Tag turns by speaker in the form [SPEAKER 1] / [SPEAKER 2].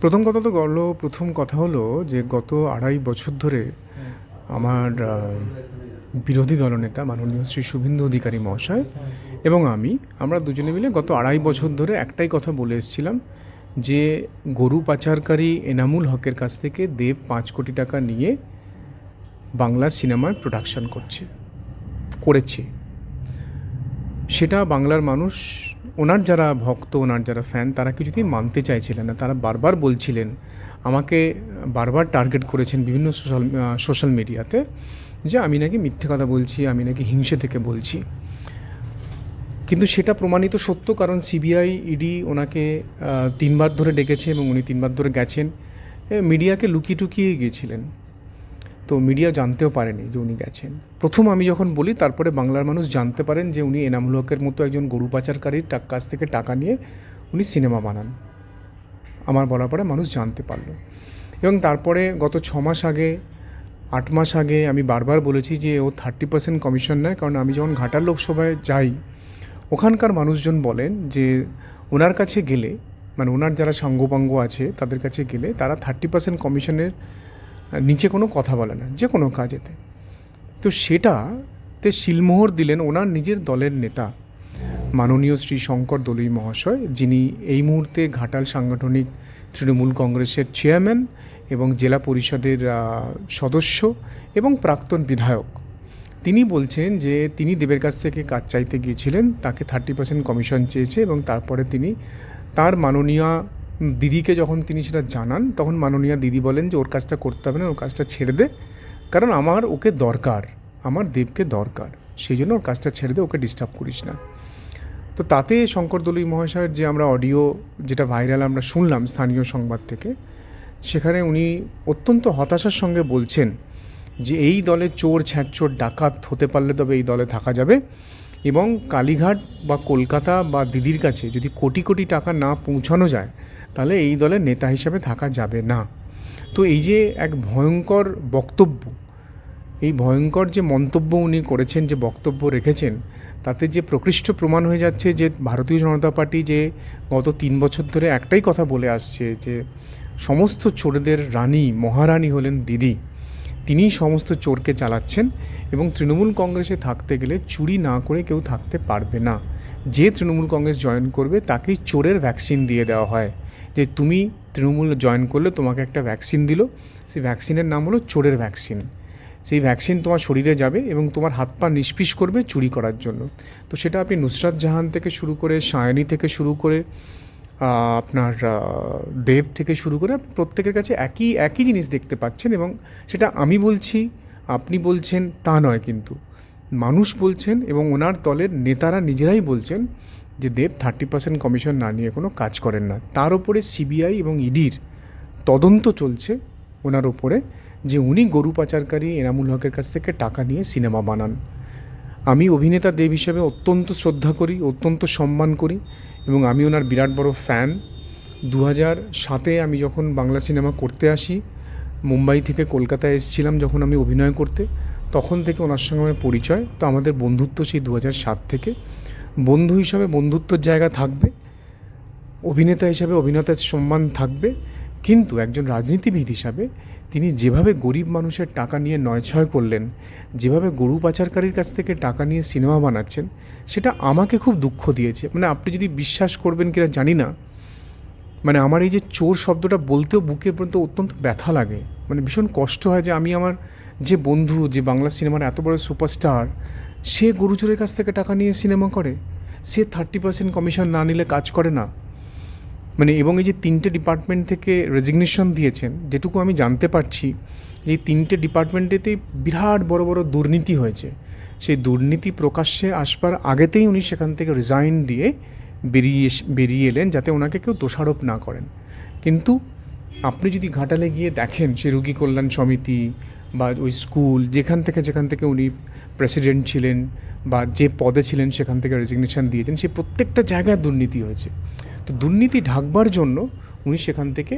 [SPEAKER 1] প্রথম কথা তো গেল প্রথম কথা হলো যে গত আড়াই বছর ধরে আমার বিরোধী দলনেতা মাননীয় শ্রী শুভেন্দু অধিকারী মহাশয় এবং আমি, আমরা দুজনে মিলে গত আড়াই বছর ধরে একটাই কথা বলে এসেছিলাম যে গরু পাচারকারী এনামুল হকের কাছ থেকে দেব পাঁচ কোটি টাকা নিয়ে বাংলা সিনেমার প্রোডাকশন করছে, করেছে। সেটা বাংলার মানুষ ওনার যারা ভক্ত, ওনার যারা ফ্যান তারা কিছুতেই মানতে চাইছিলেন না। তারা বারবার বলছিলেন, আমাকে বারবার টার্গেট করেছেন বিভিন্ন সোশ্যাল সোশ্যাল মিডিয়াতে যে আমি নাকি মিথ্যে কথা বলছি, আমি নাকি হিংসে থেকে বলছি। কিন্তু সেটা প্রমাণিত সত্য, কারণ সিবিআই ইডি ওনাকে তিনবার ধরে ডেকেছে এবং উনি তিনবার ধরে গেছেন। মিডিয়াকে লুকিয়ে টুকিয়ে গিয়েছিলেন। তো মিডিয়া জানতেও পারেনি যে উনি গেছেন। প্রথম আমি যখন বলি, তারপরে বাংলার মানুষ জানতে পারেন যে উনি এনামুল হকের মতো একজন গরু পাচারকারীর কাছ থেকে টাকা নিয়ে উনি সিনেমা বানান। আমার বলার পরে মানুষ জানতে পারল। এবং তারপরে গত ছ মাস আগে, আট মাস আগে আমি বারবার বলেছি যে ও থার্টি পার্সেন্ট কমিশন নেয়, কারণ আমি যখন ঘাটাল লোকসভায় যাই, ওখানকার মানুষজন বলেন যে ওনার কাছে গেলে মানে ওনার যারা সাঙ্গপাঙ্গ আছে তাদের কাছে গেলে তারা থার্টি পার্সেন্ট কমিশনের নিচে কোনো কথা বলে না, যে কোনো কাজেতে। তো সেটাতে শিলমোহর দিলেন ওনার নিজের দলের নেতা, মাননীয় শ্রী শঙ্কর দলুই মহাশয়, যিনি এই মুহূর্তে ঘাটাল সাংগঠনিক তৃণমূল কংগ্রেসের চেয়ারম্যান এবং জেলা পরিষদের সদস্য এবং প্রাক্তন বিধায়ক। তিনি বলছেন যে তিনি দেবের কাছ থেকে কাজ চাইতে গিয়েছিলেন, তাকে থার্টি পার্সেন্ট কমিশন চেয়েছে এবং তারপরে তিনি তার মাননীয় দিদিকে যখন তিনি সেটা জানান, তখন মাননীয়া দিদি বলেন যে, ওর কাজটা করতে হবে না, ওর কাজটা ছেড়ে দে। কারণ আমার ওকে দরকার, আমার দেবকে দরকার। সেই জন্য ওর কাজটা ছেড়ে দে, ওকে ডিস্টার্ব করিস না। তো তাতে শঙ্কর দলুই মহাশয়ের যে আমরা অডিও যেটা ভাইরাল আমরা শুনলাম স্থানীয় সংবাদ থেকে, সেখানে উনি অত্যন্ত হতাশার সঙ্গে বলছেন যে, এই দলে চোর, ছ্যাঁচোর, ডাকাত হতে পারলে তবে এই দলে থাকা যাবে। এবং কালীঘাট বা কলকাতা বা দিদির কাছে যদি কোটি কোটি টাকা না পৌঁছানো যায়, তাহলে এই দলের নেতা হিসাবে থাকা যাবে না। তো এই যে এক ভয়ঙ্কর বক্তব্য, এই ভয়ঙ্কর যে মন্তব্য উনি করেছেন, যে বক্তব্য রেখেছেন, তাতে যে প্রকৃষ্ট প্রমাণ হয়ে যাচ্ছে যে ভারতীয় জনতা পার্টি যে গত তিন বছর ধরে একটাই কথা বলে আসছে, যে সমস্ত চোরদের রানী, মহারানী হলেন দিদি। তিনিই সমস্ত চোরকে চালাচ্ছেন এবং তৃণমূল কংগ্রেসে থাকতে গেলে চুরি না করে কেউ থাকতে পারবে না। যে তৃণমূল কংগ্রেস জয়েন করবে তাকেই চোরের ভ্যাকসিন দিয়ে দেওয়া হয়। যে তুমি তৃণমূল জয়েন করলে তোমাকে একটা ভ্যাকসিন দিল, সেই ভ্যাকসিনের নাম হলো চোরের ভ্যাকসিন। সেই ভ্যাকসিন তোমার শরীরে যাবে এবং তোমার হাত পা নিষ্পিস করবে চুরি করার জন্য। তো সেটা আপনি নুসরাত জাহান থেকে শুরু করে সায়নী থেকে শুরু করে আপনার দেব থেকে শুরু করে আপনি প্রত্যেকের কাছে একই একই জিনিস দেখতে পাচ্ছেন এবং সেটা আমি বলছি, আপনি বলছেন তা নয় কিন্তু। মানুষ বলছেন এবং ওনার দলের নেতারা নিজেরাই বলছেন যে দেব থার্টি পার্সেন্ট কমিশন না নিয়ে কোনো কাজ করেন না। তার উপরে সিবিআই এবং ইডির তদন্ত চলছে ওনার ওপরে যে উনি গরু পাচারকারী এনামুল হকের কাছ থেকে টাকা নিয়ে সিনেমা বানান। আমি অভিনেতা দেব হিসেবে অত্যন্ত শ্রদ্ধা করি, অত্যন্ত সম্মান করি এবং আমি ওনার বিরাট বড় ফ্যান দু হাজার সাতে আমি যখন বাংলা সিনেমা করতে আসি, মুম্বাই থেকে কলকাতায় এসেছিলাম যখন আমি অভিনয় করতে, তখন থেকে ওনার সঙ্গে আমার পরিচয়। তো আমাদের বন্ধুত্ব সেই দু সাত থেকে। বন্ধু হিসাবে বন্ধুত্বর জায়গা থাকবে, অভিনেতা হিসাবে অভিনেতার সম্মান থাকবে কিন্তু একজন রাজনীতিবিদ হিসাবে তিনি যেভাবে গরিব মানুষের টাকা নিয়ে নয়ছয় করলেন, যেভাবে গরু পাচারকারীর কাছ থেকে টাকা নিয়ে সিনেমা বানাচ্ছেন, সেটা আমাকে খুব দুঃখ দিয়েছে। মানে আপনি যদি বিশ্বাস করবেন কিনা জানি না। মানে আমার এই যে চোর শব্দটা বলতেও বুকে পর্যন্ত অত্যন্ত ব্যথা লাগে। মানে ভীষণ কষ্ট হয় যে আমি আমার যে বন্ধু, যে বাংলা সিনেমার এত বড় সুপারস্টার, সে গরু চোরের কাছ থেকে টাকা নিয়ে সিনেমা করে। সে থার্টি পার্সেন্ট কমিশন না নিলে কাজ করে না। মানে এবং এই যে তিনটে ডিপার্টমেন্ট থেকে রেজিগনেশন দিয়েছেন, যেটুকু আমি জানতে পারছি যে এই তিনটে ডিপার্টমেন্টেতেই বিরাট বড় বড় দুর্নীতি হয়েছে। সেই দুর্নীতি প্রকাশ্যে আসবার আগেতেই উনি সেখান থেকে রিজাইন দিয়ে বেরিয়ে বেরিয়ে এলেন যাতে ওনাকে কেউ দোষারোপ না করেন। কিন্তু আপনি যদি ঘাটালে গিয়ে দেখেন সে রুগী কল্যাণ সমিতি বা ওই স্কুল, যেখান থেকে যেখান থেকে উনি প্রেসিডেন্ট ছিলেন বা যে পদে ছিলেন সেখান থেকে রেজিগনেশন দিয়েছেন, সেই প্রত্যেকটা জায়গায় দুর্নীতি হয়েছে। তো দুর্নীতি ঢাকবার জন্য উনি সেখান থেকে